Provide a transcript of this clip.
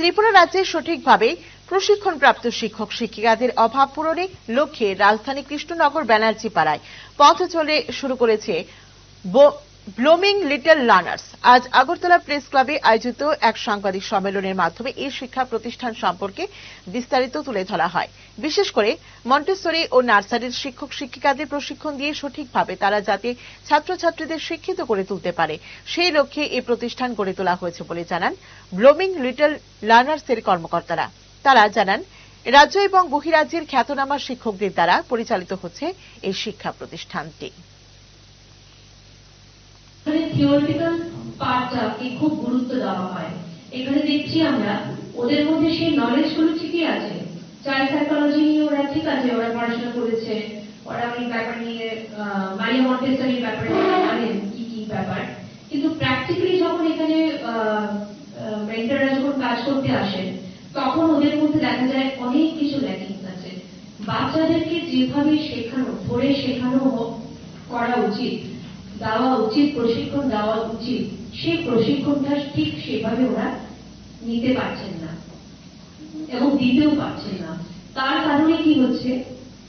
ত্রিপুরা রাজ্যে সঠিকভাবে প্রশিক্ষণপ্রাপ্ত শিক্ষক শিক্ষিকাদের অভাব পূরণে লক্ষ্যে রাজধানী কৃষ্ণনগর ব্যানার্জি পাড়ায় পথ চলে শুরু করেছে ব্লোমিং লিটল লার্নার্স। আজ আগরতলা প্রেস ক্লাবে আয়োজিত এক সাংবাদিক সম্মেলনের মাধ্যমে এই শিক্ষা প্রতিষ্ঠান সম্পর্কে বিস্তারিত তুলে ধরা হয়। বিশেষ করে মন্টেসরি ও নার্সারির শিক্ষক, শিক্ষিকাদের প্রশিক্ষণ দিয়ে সঠিকভাবে তারা যাতে ছাত্রছাত্রীদের শিক্ষিত করে তুলতে পারে, সেই লক্ষ্যে এই প্রতিষ্ঠান গড়ে তোলা হয়েছে বলে জানান ব্লোমিং লিটল লার্নার্স এর কর্মকর্তারা। তারা জানান, রাজ্য এবং বহিরাজ্যের খ্যাতনামা শিক্ষকদের দ্বারা পরিচালিত হচ্ছে এই শিক্ষা প্রতিষ্ঠানটি। থিওরিটিক্যাল পার্টটাকে খুব গুরুত্ব দেওয়া হয়। এখানে দেখছি আমরা, ওদের মধ্যে সেই নলেজগুলো ঠিকই আছে। চাইল্ড সাইকোলজি নিয়ে ওরা ঠিক আছে, ওরা পড়াশোনা করেছে। ওরা ওই ব্যাপার নিয়ে মারিয়া মন্টেসারির ব্যাপারে জানেন কি কি ব্যাপার। কিন্তু প্র্যাকটিক্যালি যখন এখানে মেন্টাররা যখন কাজ করতে আসেন তখন ওদের মধ্যে দেখা যায় অনেক কিছু ল্যাকিংস আছে। বাচ্চাদেরকে যেভাবে শেখানো, ধরে শেখানো করা উচিত দেওয়া উচিত, প্রশিক্ষণ দেওয়া উচিত। সেই প্রশিক্ষণটা ঠিক সেভাবে ওরা নিতে পারছেন না এবং দিতেও পারছেন না। তার কারণে কি হচ্ছে?